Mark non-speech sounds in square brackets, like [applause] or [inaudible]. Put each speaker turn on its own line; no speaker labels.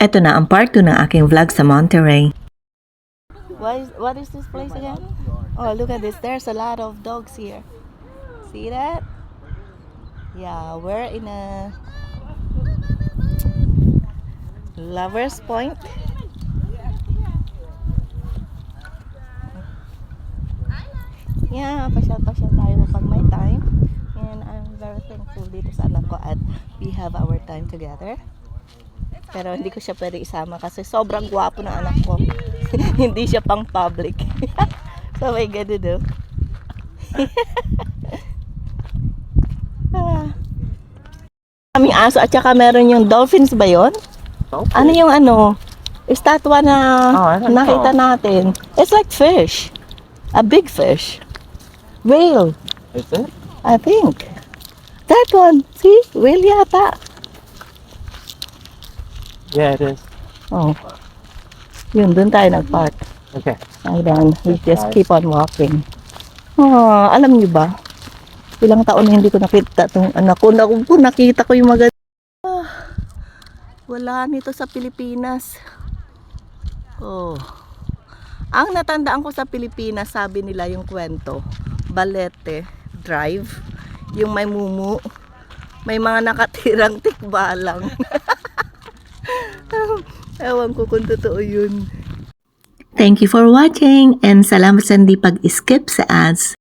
Ito na ang part 2 ng aking vlog sa Monterey.
What is, what is this place again? Oh, look at this. There's a lot of dogs here. See that? Yeah, we're in a Lover's Point. Yeah, pasyal-pasyal tayo pag may time. And I'm very thankful dito sa anak ko at we have our time together. Pero hindi ko siya pwede isama kasi sobrang gwapo ng anak ko. [laughs] hindi siya pang public. [laughs] so may ganun do. Kaming [laughs] aso at saka meron yung dolphins ba yon? Ano yung ano? Estatwa na
Oh,
nakita natin. It's like fish. A big fish. Whale,
Is it?
I think. That one. See? Whale yata.
Yeah, it is.
Oh. Yun, dun tayo nag-park.
Okay.
And then we just keep on walking. Ah, alam niyo ba? Ilang taon na hindi ko nakita tong anak ko. Naku po, nakita ko yung maganda. Ah, wala nito sa Pilipinas. Oh. Ang natandaan ko sa Pilipinas, sabi nila yung kwento, Balete Drive, yung may mumu, may mga nakatirang tikbalang. [laughs] [laughs] Ewan ko kung totoo yun.
Thank you for watching and salamat sa hindi pag-skip sa ads.